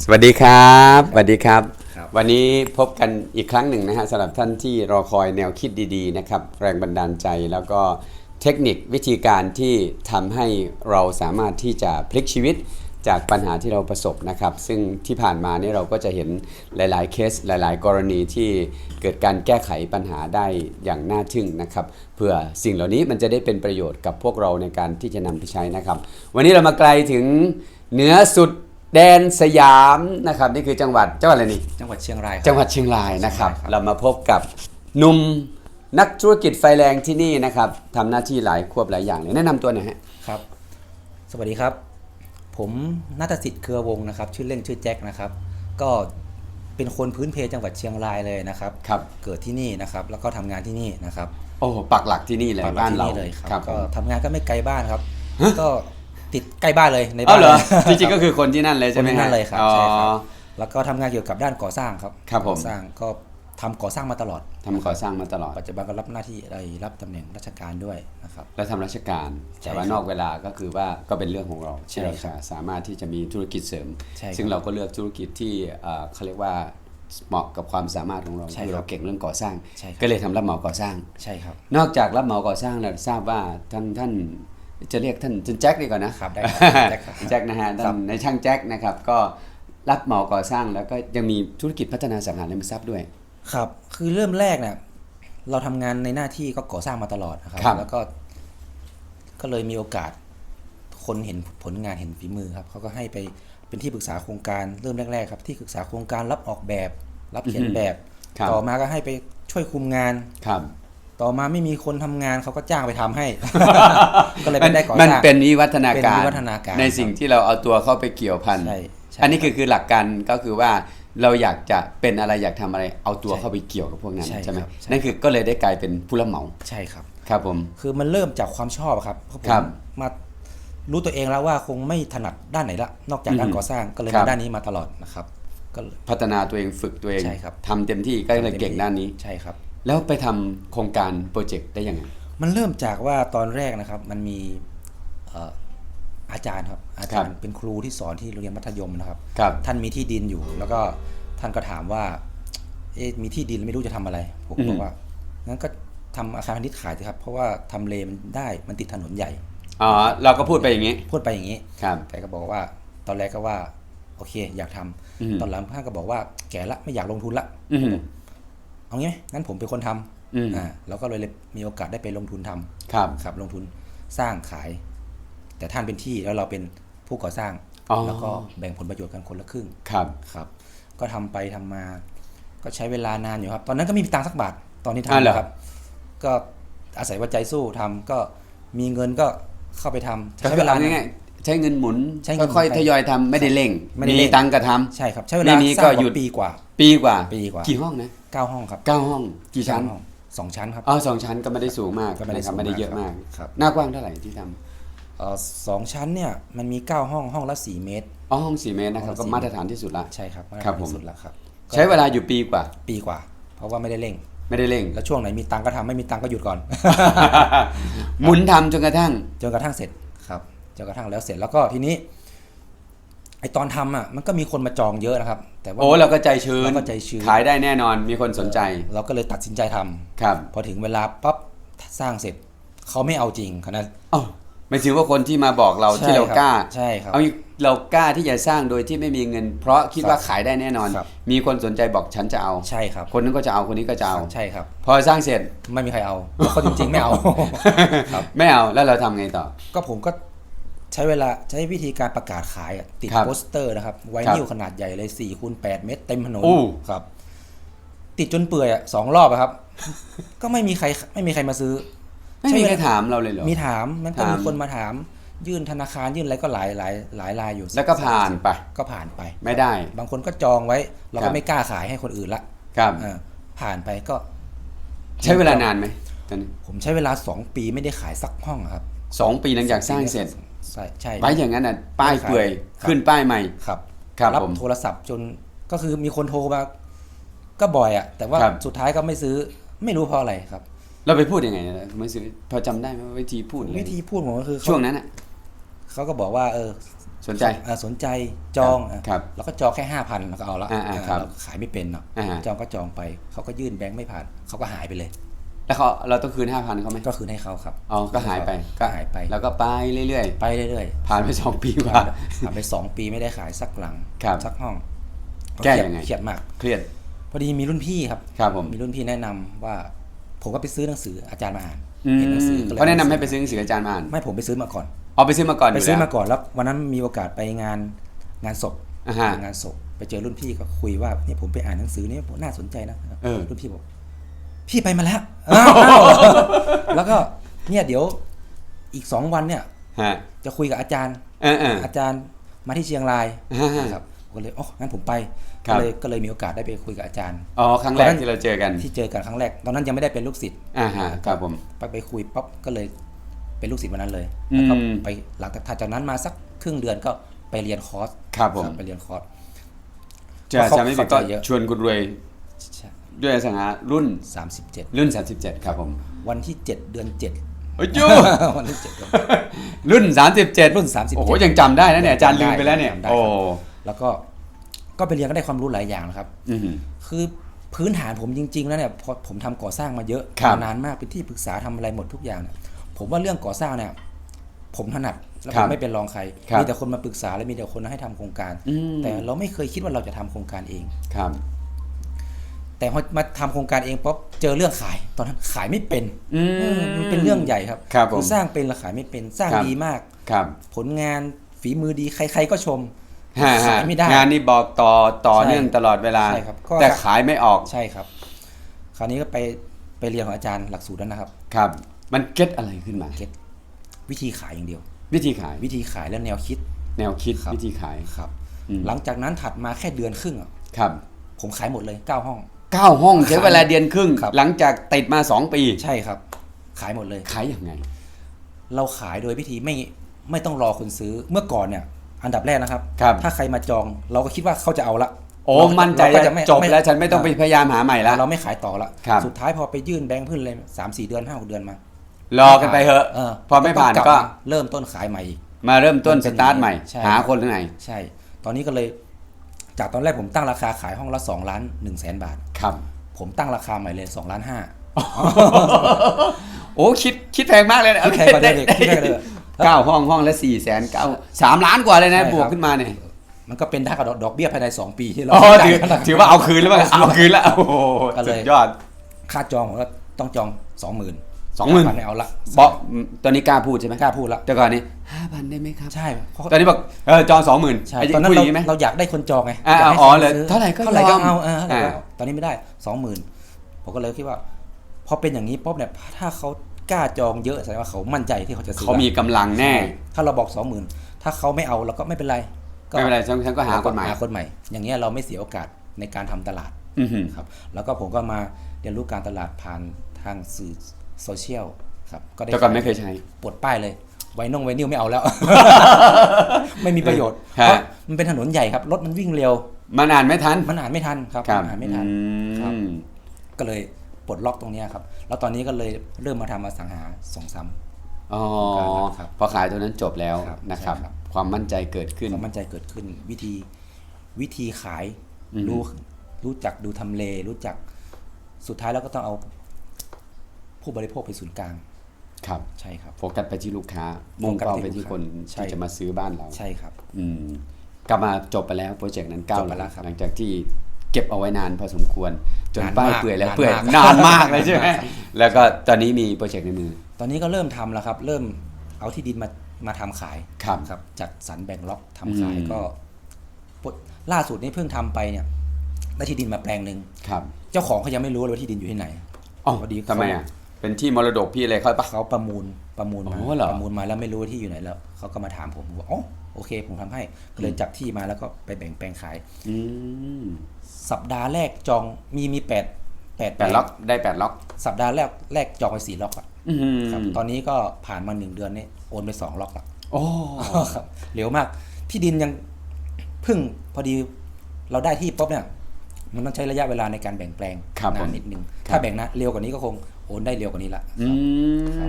สวัสดีครับสวัสดีครับครับ วันนี้พบกันอีกครั้งหนึ่งนะฮะสำหรับท่านที่รอคอยแนวคิดดีๆนะครับแรงบันดาลใจแล้วก็เทคนิควิธีการที่ทำให้เราสามารถที่จะพลิกชีวิตจากปัญหาที่เราประสบนะครับ ซึ่งที่ผ่านมานี่เราก็จะเห็นหลาย ๆ เคสหลาย ๆ กรณีที่เกิดการแก้ไขปัญหาได้อย่างน่าทึ่งนะครับเพื่อสิ่งเหล่านี้มันจะได้เป็นประโยชน์กับพวกเราในการที่จะนำไปใช้นะครับ วันนี้เรามาไกลถึงเหนือสุด แดนสยามนะครับนี่คือจังหวัดจังหวัดอะไรนี่จังหวัดเชียงรายครับ จังหวัดเชียงรายนะครับ ใช่ครับ เรามาพบกับหนุ่มนักธุรกิจไฟแรงที่นี่นะครับทำหน้าที่หลายควบหลายอย่างเลยแนะนำตัวหน่อยฮะครับ สวัสดีครับ ผมนัทสิทธิ์เครือวงศ์นะครับ ชื่อเล่นชื่อแจ็คนะครับ ก็เป็นคนพื้นเพจังหวัดเชียงรายเลยนะครับ ครับเกิดที่นี่นะครับ แล้วก็ทำงานที่นี่นะครับโอ้ปักหลักที่นี่เลยปักหลักบ้านที่เราเลยครับครับก็ทำงานก็ไม่ไกลบ้านครับ ก็ ติดใกล้บ้านเลยในเอาบ้านเหรอลยจริงๆก็คือคนที่นั่นเลยคใช่นไหมที่ฮะนั่นเลยครับอ๋อใช่ครับแล้วก็ทำงานเกี่ยวกับด้านก่อสร้างครับครับผมก่อสร้างก็ทำก่อสร้างมาตลอดทำก่อสร้างมาตลอด ปัจจุบันก็รับหน้าที่อะไรรับตำแหน่งราชการด้วยนะครับ แล้วทำราชการใช่แต่ว่าครับนอกเวลาก็คือว่าก็เป็นเรื่องของเราใช่ที่เราครัจะบสามารถที่จะมีธุรกิจเสริมใช่ครับซึ่งเราก็เลือกธุรกิจที่เอ่อเขาเรียกว่าเหมาะกับความสามารถของเราใช่คือครัเราบเก่งเรื่องก่อสร้างใช่ครับก็เลยทำรับเหมาก่อสร้าง ใช่ครับ นอกจากรับเหมาก่อสร้างแล้วทราบว่าท่านท่าน จะเรียกท่านท่านแจ็คดีกว่านะครับได้ครับแจ็คครับ แจ็คนะฮะครัท่านบในช่างแจ็คนะครับก็รับเหมาก่อสร้างแล้วก็ยังมีธุรกิจพัฒนาสังหาริมทรัพย์ด้วย ครับ คือเริ่มแรกเนี่ยเราทำงานในหน้าที่ก็ก่อสร้างมาตลอดนะครับ ครับ แล้วก็ ก็เลยมีโอกาส คนเห็นผลงานเห็นฝีมือครับเขาก็ให้ไปเป็นที่ปรึกษาโครงการเริ่มแรก ๆ ครับ ที่ปรึกษาโครงการรับออกแบบ รับเขียนแบบ ครับ ต่อมาก็ให้ไปช่วยคุมงาน ครับ ต่อมาไม่มีคนทำงานเขาก็จ้างไปทำให้ ก็เลยมัไม่ได้ก่อสมันร้างเป็นวิวัฒนาเป็นการวิวัฒนาการ ในสิ่งที่เราเอาตัวเข้าไปเกี่ยวพันใช่ใช่อันนี้คือคือหลักการก็คือว่าเราอยากจะเป็นอะไรอยากทำอะไร เอาตัวใช่เข้าไปเกี่ยวกับพวกนั้นใช่ใช่ไหมครับใช่นั่นคือก็เลยได้กลายเป็นผู้รับเหมาใช่ครับครับผมคือมันเริ่มจากความชอบครับเพราะผครัมบมารู้ตัวเองแล้วว่าคงไม่ถนัดด้านไหนละ นอกจากด้านอืมก่อสร้างก็เลยครัมาบด้านนี้มาตลอดนะครับก็พัฒนาตัวเองฝึกตัวเองใช่ครับทำเต็มที่ก็เลยเก่งด้านนี้ใช่ครับ แล้วไปทำโครงการโปรเจกต์ได้ยังไง มันเริ่มจากว่าตอนแรกนะครับมันมีเอ่ออาจารย์ครับอาจารย์เป็นครูที่สอนที่โรงเรียนมัธยมนะครับ ครับ ท่านมีที่ดินอยู่ แล้วก็ท่านก็ถามว่าเอ๊ะมีที่ดินแล้วไม่รู้จะทำอะไร ผมก็บอือกม ว่างั้นก็ทำอาคารพาณิชย์ขายสิครับ เพราะว่าทำเลมันได้มันติดถนนใหญ่ อ๋อเราก็พูดไปอย่างนี้พูดไปอย่างนี้ ครับแกก็บอกว่าตอนแรกก็ว่า โอเค อยากทำอืม ตอนหลังท่านก็บอกว่าแก่ละไม่อยากลงทุนละ อืม เอางี้ไหมงั้นผมเป็นคนทำอืมอ่าแล้วก็เลยมีโอกาสได้ไปลงทุนทำครับครับ ลงทุนสร้างขาย แต่ท่านเป็นที่แล้วเราเป็นผู้ก่อสร้างอ๋อแล้วก็แบ่งผลประโยชน์กันคนละครึ่งครับครับ ก็ทำไปทำมา ก็ใช้เวลานานอยู่ครับ ตอนนั้นก็ไมมีตังค์สักบาทตอนที่อ่าเหรอทำนะครับ ก็อาศัยว่าใจสู้ทำก็มีเงินก็เข้าไปทำก็ใช้คืเวอลาเอานานง่ายๆ ใช้เงินหมุนใช้เงินค่อยไปๆทยอยทำไม่ได้เร่งไม่ได้เร่งตังค์ก็ทำ ใช่ครับ ใช้เวลาไม่มีสร้างก็หยุดปีกว่า ปีกว่าปีกว่า กี่ห้องนะเก้าห้องครับเก้าห้องกี่ชั้นเก้าห้องสองชั้นครับ อ๋อสองชั้นก็ไม่ได้สูงมากก็ไม่ได้นะครับสูงไม่ได้มากเยอะมากครับ หน้ากว้างเท่าไหร่ที่ทำเอ่อสองชั้นเนี่ยมันมีเก้าห้องห้องละสี่เมตร อ๋อห้องสี่เมตรนะครับห้ก็องละสี่มาตรฐานที่สุดละ ใช่ครับครับผมที่สุดแล้วครับก็ใช้เวลาอยู่ปีกว่า ปีกว่า เพราะว่าไม่ได้เร่ง ไม่ได้เร่ง แล้วช่วงไหนมีตังค์ก็ทำไม่มีตังค์ก็หยุดก่อน หมุนทำจนกระทั่งจนกระทั่งเสร็จครับ จนกระทั่งแล้วเสร็จแล้วก็ทีนี้ไอตอนทำอะมันก็มีคนมาจองเยอะนะครับ แต่ว่าโอ้เราก็ใจชื้นเราก็ใจชื้นขายได้แน่นอนมีคนสนใจ เราก็เลยตัดสินใจทำครับ พอถึงเวลาปั๊บสร้างเสร็จเขาไม่เอาจริงขนาดอ๋อไม่ถือว่าคนที่มาบอกเราที่เรากล้าใช่ครับเอาอีกเรากล้าที่จะสร้างโดยที่ไม่มีเงิน เพราะคิดว่าขายได้แน่นอนครับมีคนสนใจบอกฉันจะเอาใช่ครับ คนนั้นก็จะเอาคนนี้ก็จะเอาใช่ครับ พอสร้างเสร็จไม่มีใครเอาแล้วคนจริงๆไม่เอาครับไม่เอาแล้วเราทำไงต่อ ก็ผมก็ ใช้เวลาใช้วิธีการประกาศขายอะติดครับโปสเตอร์นะครับ ไวครับนิลขนาดใหญ่เลย4คูณ8เมตรเต็มถนนอู้ ครับ ติดจนเปื่อยอะสองรอบอะครับ ก็ไม่มีใครไม่มีใครมาซื้อ ไม่มีใช่ใครถามเราเลยเหรอ มีถามมันก็ถามมีคนมาถาม ยื่นธนาคารยื่นอะไรก็หลายหลายหลายรายอยู่แล้วก็ผ่านไป ก็ผ่านไป ไม่ได้ บางคนก็จองไว้ เราครัก็บ ไม่กล้าขายให้คนอื่นละครับอ่าผ่านไปก็ใช้เวลานานไหมตอนนี้ผมใช้เวลาสองปีไม่ได้ขายสักห้องอะครับ สองปีหลังจากสร้างเสร็จ ใช่ใช่ไว้อย่างนั้นน่ะป้ายเปื่อยครับขึ้นป้ายใหม่ครับครับรับผมโทรศัพท์จนก็คือมีคนโทรมาก็บ่อยอะแต่ว่าครับสุดท้ายก็ไม่ซื้อไม่รู้เพราะอะไรครับ เราไปพูดยังไงนะไม่ซื้อพอจำได้ไหมว่าวิธีพูดอะไรวิธีพูดผมก็คือเขาช่วงนั้นอะเขาก็บอกว่า เออ สนใจเอ่อสนใจจองอะครับแล้วก็จองแค่ห้าพันแล้วก็เอาละอ่าอ่าครับเราขายไม่เป็นเนาะอ่าฮะจองก็จองไปเขาก็ยื่นแบงค์ไม่ผ่านเขาก็หายไปเลย แล้วเขาเราต้องคืนห้าพันเขาไหมก็คืนให้เขาครับอ๋อก็หายไปก็หายไป แล้วก็ไปเรื่อยไปเรื่อยๆ ผ่านไปสองปีๆกว่า ผ่านไปสองปีไม่ได้ขายสักหลังครับ สักห้องแก้เครีดยังไงเครียดมาก เครียด พอดีมีรุ่นพี่ครับครับผมมีรุ่นพี่แนะนำว่า ผมก็ไปซื้อหนังสืออาจารย์มาอ่านอืมเห็นหนังสือก็ลยเขาแนะนำให้ไปซื้อหนังสืออาจารย์มาอ่านไม่ผมไปซื้อมาก่อนเอาไปซื้อมาก่อนอไปยู่ซื้อแล้ว มาก่อนแล้ววันนั้นมีโอกาสไปงานงานศพอ่าฮะงานศพไปเจอรุ่นพี่ก็คุยว่านี่ผมไปอ่านหนังสือนี่ผมน่าสนใจนะเออ รุ่นพี่บอก พี่ไปมาแล้วอ้าวอ้าวแล้วก็เนี่ยเดี๋ยวอีกสองวันเนี่ย ฮะจะคุยกับอาจารย์ เออเออ อาจารย์มาที่เชียงรายอ่าฮะนะครับผมก็เลยอ๋องั้นผมไปครัก็บ เลยก็เลยมีโอกาสได้ไปคุยกับอาจารย์ อ๋อครั้งแรตอนกนั้นที่เราเจอกันที่เจอกันครั้งแรก ตอนนั้นยังไม่ได้เป็นลูกศิษย์อ่าฮะครับผม ไปไปคุยปั๊บก็เลยเป็นลูกศิษย์วันนั้นเลยแล้วก็อืมไปหลังจากจากนั้นมาสักครึ่งเดือนก็ไปเรียนคอร์สครับผม ไปเรียนคอร์ส จะเพราะเขาจะไม่ผิดก็เข้าใจเยอะ ชวนคุณรวย ด้วยอสังหารุ่นสามสิบเจ็ดรุ่น 37 ครับผม วันที่เจ็ดเดือนเจ็ดโอ้ยจูวันที่เจ็ดเดือนรุ่น 37 รุ่น 37 โอ้โหยังจำได้นะเนี่ยอาจารย์ลืมไปแล้วเนี่ยจำได้โอ้ แล้วก็ก็ไปเรียนก็ได้ความรู้หลายอย่างนะครับอือหือคือพื้นฐานผมจริง ๆ แล้วเนี่ยพอผมทำก่อสร้างมาเยอะครับมานานมากเป็นที่ปรึกษาทำอะไรหมดทุกอย่างเนี่ยผมว่าเรื่องก่อสร้างเนี่ยผมถนัดแล้วคผรับมไม่เป็นรองใครครับมีแต่คนมาปรึกษาและมีแต่คนให้ทำโครงการอืมแต่เราไม่เคยคิดว่าเราจะทำโครงการเองครับ แต่พอมาทำโครงการเองปุ๊บเจอเรื่องขาย ตอนนั้นขายไม่เป็นอืมเออมันเป็นเรื่องใหญ่ครับครับผมอสร้างเป็นและขายไม่เป็นสร้างครับดีมากครับ ผลงานฝีมือดีใคร ๆก็ชมฮะฮะขายไม่ได้งานนี้บอกต่อต่อใช่เนื่องตลอดเวลาใช่ครับก็แต่ขายไม่ออกใช่ครับ คราวนี้ก็ไปไปเรียนของอาจารย์หลักสูตรนั้นนะครับ ครับ มันเก็ตอะไรขึ้นมาเก็ตวิธีขายอย่างเดียว วิธีขายวิธีขายและแนวคิด แนวคิดครับวิธีขายครับอืมหลังจากนั้นถัดมาแค่เดือนครึ่งอะครับ ผมขายหมดเลยเก้าห้อง เก้าห้องใช้เวลาเดือนครึ่ง ครับ หลังจากติดมาสองปี ใช่ครับ ขายหมดเลย ขายยังไง เราขายโดยวิธีไม่ไม่ต้องรอคนซื้อเมื่อก่อนเนี่ยอันดับแรกนะครับ ครับ ถ้าใครมาจองเราก็คิดว่าเขาจะเอาละโอ้เราก็มั่นใจเราก็แล้วไม่จบม่แล้วฉันไม่ต้องไปพยายามหาใหม่แล้ว เราไม่ขายต่อละครับ สุดท้ายพอไปยื่นแบงค์เพื่อนเลยสามสี่เดือนห้าหกเดือนมารอกันไปเถอะเออพอไม่ผ่านต้องก็ลับมเริ่มต้นขายใหม่อีก มาเริ่มต้นมันเป็สนตาร์ทใหม่ ใช่ หาคนที่ไหน ใช่ ตอนนี้ก็เลย จากตอนแรกผมตั้งราคาขายห้องละ2ล้าน1แสนบาท ครับ ผมตั้งราคาใหม่เลย2ล้านห้าโอ้คิดคิดแพงมากเลยนะคิดแพงกว่าเดิมอีกคิดแพงกว่าเดิมเก้าห้องห้องละสี่แสนเก้าสามล้านกว่าเลยนะใช่ครับบวกขึ้นมาเนี่ยมันก็เป็นได้กับดอกเบี้ยภายใน 2 ปีที่เราอ๋อจ่ายถือกันแล้วถือว่าเอาคืนแล้วมั้งเอาคืนแล้วโอ้โหก็เลยสุดยอด ค่าจองผมก็ต้องจอง 20,000 20,000ไม่เอาละบอกตอนนี้กล้าพูดใช่ไหมกล้าพูดละแต่ก่อนนี้ห้าพันได้ไหมครับ ใช่เพราะตอนนี้บอกเออจองสองหมื่นใช่ตอนนั้นพูดอเราย่างนี้ไหมเราอยากได้คนจองไงอ่าอยากให้อ๋อคนเลยซื้เท่าไหร่ก็เท่าไหร่ก็ยอมเอาเออเท่าไหร่ก็อ่าเอาตอนนี้ไม่ได้20,000ผมก็เลยคิดว่าพอเป็นอย่างนี้ปุ๊บเนี่ยถ้าเขากล้าจองเยอะแสดงว่าเขามั่นใจที่เขาจะซื้อเขามีกำลังแน่ ถ้าเราบอก20,000ถ้าเขาไม่เอาเราก็ไม่เป็นไรไม่เป็นไรฉันฉันก็หาคนใหม่หาคนใหม่ อย่างเงี้ยเราไม่เสียโอกาสในการทำตลาดอือหือครับแล้วก็ผมก็มาเรียนรู้การตลาดผ่านทางสื่อ โซเชียลครับก็ได้แต่ก่อนไม่เคยใช้ปลดป้ายเลยไวนงไวนิวไม่เอาแล้ว ไม่มีประโยชน์ฮะเพราะมันเป็นถนนใหญ่ครับรถมันวิ่งเร็ว มันอ่านไม่ทัน มันอ่านไม่ทันครับครับมันอ่านไม่ทันครับอืมก็เลยปลดล็อกตรงเนี้ยครับ แล้วตอนนี้ก็เลยเริ่มมาทำอสังหาสองซ้ำอ๋อครับพอขายตัวนั้นจบแล้วครับนะครับใช่ครับ ความมั่นใจเกิดขึ้น ความมั่นใจเกิดขึ้น วิธีวิธีขายอือฮึรู้รู้จักดูทำเล รู้จักสุดท้ายแล้วก็ต้องเอา ผู้บริโภคเป็นศูนย์กลาง ครับ ใช่ครับ โฟกัสไปที่ลูกค้า มุ่งโฟกัสเป้าที่ไปที่ลูกคนค้าใช่ ที่จะมาซื้อบ้านเรา ใช่ครับ อืมกลับมาจบไปแล้วโปรเจกต์นั้นก้าวจบไปแล้วครับหลังจากที่เก็บเอาไว้นานพอสมควร จนนานป้ายมากเปื่อยแล้วนานเปื่อยมากนานมากเลยใช่ไหมครับแล้วก็ตอนนี้มีโปรเจกต์ในมือ ตอนนี้ก็เริ่มทำแล้วครับ เริ่มเอาที่ดินมามาทำขายครับครับจัดสรรแบ่งล็อกทำขายอืม ก็ปดล่าสุดนี้เพิ่งทำไปเนี่ยได้ที่ดินมาแปลงหนึ่งครับเจ้าของเขายังไม่รู้เลยว่าที่ดินอยู่ที่ไหน อ๋อพอดีทำไมอะ เป็นที่มรดกพี่อะไรเขาปะ เขาประมูลประมูลมาอ๋อเหรอ ประมูลมาแล้วไม่รู้ว่าที่อยู่ไหนแล้วเขาก็มาถามผมผมบอกอ๋อโอเค ผมทำให้ก็เลยจับที่มาแล้วก็ไปแบ่งแปลงขาย อืมสัปดาห์แรกจองมีมีแปดแปดแปดล็อกได้แปดล็อก สัปดาห์แรกแรกจองไปสี่ล็อกอะอืมครับตอนนี้ก็ผ่านมาหนึ่งเดือนนี่โอนไปสองล็อกละโอ้ ครับเร็วมาก ที่ดินยังเพึ่งพอดีเราได้ที่ปุ๊บเนี่ย มันต้องใช้ระยะเวลาในการแบ่งแปลงครับผนามนนิดนึง ครับ ถ้าแบ่งนะเร็วกว่านี้ก็คง โอนได้เร็วกว่านี้ละอื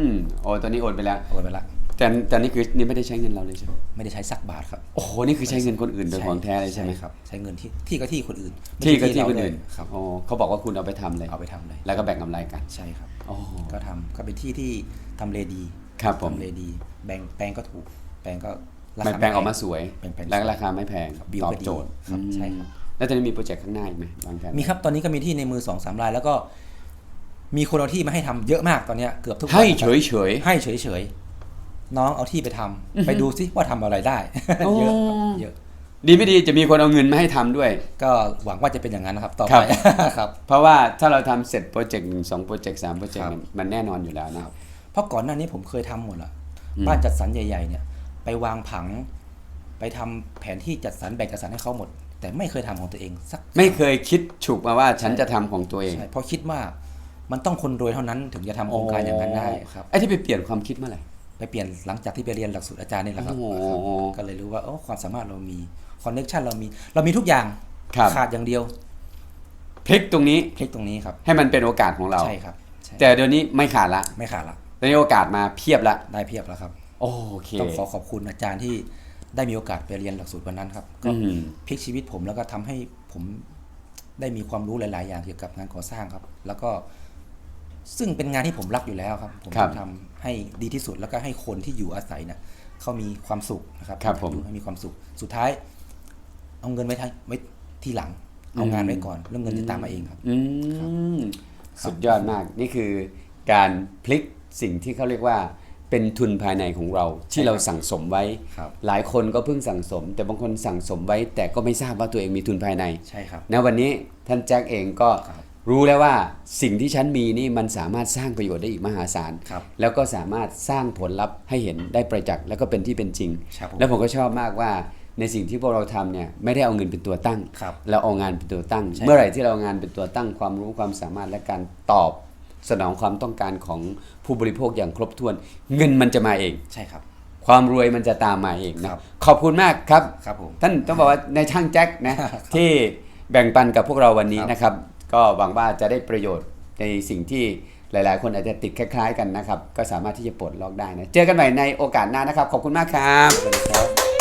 มโอ้ตอนนี้โอนไปแล้ว โอนไปละแต่แต่นี่คือนี่ไม่ได้ใช้เงินเราเลยใช่ไหมไม่ได้ใช้สักบาทครับโอ้โหนี่คือใช้เงินคนอื่นโดยของแท้เลยใช่ไหมครับใช้เงินที่ที่ก็ที่คนอื่นไม่ที่ใช่ก็ที่เราคนอื่นเลยครับโอ้เขาบอกว่าคุณเอาไปทำเลยเอาไปทำเลย แล้วก็แบ่งกำไรกันใช่ครับโอ้ก็ทำก็เป็นที่ที่ทำเลดีครับผมทำเลดีแปลงแปลงก็ถูกแปลงก็รามันคาแปลงออกไพมาสวยแปลงแปลงแล้วราคาไม่แพงบิลตอบก็ดีโจทย์ครับอืมใช่ครับแล้วตอนนี้มีโปรเจกต์ข้างหน้าอีกไหมวางแผนมีครับตอนนี้ก็มีที่ในมือสองสามรายแล้วก็ มีคนเอาที่มาให้ทำเยอะมากตอนเนี้ยเกือบทุกวันให้ครับเฉยเฉยให้เฉยๆน้องเอาที่ไปทำไปดูซิว่าทำอะไรได้โอ้เยอะเยอะๆดีไม่ดีจะมีคนเอาเงินมาให้ทำด้วย ก็หวังว่าจะเป็นอย่างนั้นนะครับต่อครัไปบครับ เพราะว่าถ้าเราทำเสร็จโปรเจกต์หนึ่งสองโปรเจกต์สามโปรเจกต์ครับเนี่ยมันแน่นอนอยู่แล้วนะเพราะก่อนหน้านี้ผมเคยทำหมดละอืมบ้านจัดสรรใหญ่ ๆ เนี่ย ไปวางผัง ไปทำแผนที่จัดสรรแบ่งจัดสรรให้เขาหมด แต่ไม่เคยทำของตัวเองสักไม่เคยคิดฉุกมาว่าฉันจะทำของตัวเองใช่เพราะคิดว่า มันต้องคนรวยเท่านั้นถึงจะทำโครงการอย่างนั้นได้ครับ ไอ้ที่ไปเปลี่ยนความคิดเมื่อไหร่ ไปเปลี่ยนหลังจากที่ไปเรียนหลักสูตรอาจารย์นี่แหละครับ โอ้โหก็เลยรู้ว่าโอ้ความสามารถเรามีคอนเน็ชันเรามี เรามีทุกอย่างครับ ขาดอย่างเดียวพลิกตรงนี้คลิกตรงนี้ครับ ให้มันเป็นโอกาสของเรา ใช่ครับใช่แต่เดี๋ยวนี้ไม่ขาดละไม่ขาดละตอนนี้โอกาสมาเพียบละได้เพียบแล้วครับ โอเค ต้องขอขอบคุณอาจารย์ที่ได้มีโอกาสไปเรียนหลักสูตรวันนั้นครับก็อืม พลิกชีวิตผมแล้วก็ทำให้ผมได้มีความรู้หลาย ๆ อย่างเกี่ยวกับงานก่อสร้างครับ แล้วก็ ซึ่งเป็นงานที่ผมรักอยู่แล้วครับ ผมครับทำให้ดีที่สุดแล้วก็ให้คนที่อยู่อาศัยเนี่ยเขามีความสุขนะครับครับผมอยู่ให้มีความสุขสุดท้าย เอาเงินไว้ทไว้ทีหลัง เอางานไว้ก่อนเรื่องเงินจะตามมาเองครับ อืมสุดยอดมากนี่คือการพลิกสิ่งที่เขาเรียกว่าเป็นทุนภายในของเรา ที่เราสั่งสมไว้ ครับ หลายคนก็เพิ่งสั่งสม แต่บางคนสั่งสมไว้ แต่ก็ไม่ทราบว่าตัวเองมีทุนภายในใช่ครับณวันนี้ท่านแจ็คเองก็ครับ รู้แล้วว่าสิ่งที่ฉันมีนี่มันสามารถสร้างประโยชน์ได้อีกมหาศาล ครับแล้วก็สามารถสร้างผลลัพธ์ให้เห็นได้ประจักษ์แล้วก็เป็นที่เป็นจริง ครับผมแล้วผมก็ชอบมากว่าในสิ่งที่พวกเราทำเนี่ยไม่ได้เอาเงินเป็นตัวตั้ง ครับ เราเอางานเป็นตัวตั้ง ใช่ เมื่อไหร่ที่เราเอางานเป็นตัวตั้งความรู้ความสามารถและการตอบสนองความต้องการของผู้บริโภคอย่างครบถ้วน เงินมันจะมาเอง ใช่ครับ ความรวยมันจะตามมาเองนะครับ ขอบคุณมากครับ ครับผม ท่านต้องบอกว่าในช่างแจ็คนะ ที่แบ่งปันกับพวกเราวันนี้ครับนะครับ ก็หวังว่าจะได้ประโยชน์ในสิ่งที่หลาย ๆ คนอาจจะติดคล้าย ๆ กันนะครับ ก็สามารถที่จะปลดล็อกได้นะ เจอกันใหม่ในโอกาสหน้านะครับ ขอบคุณมากครับสวัสดีครับ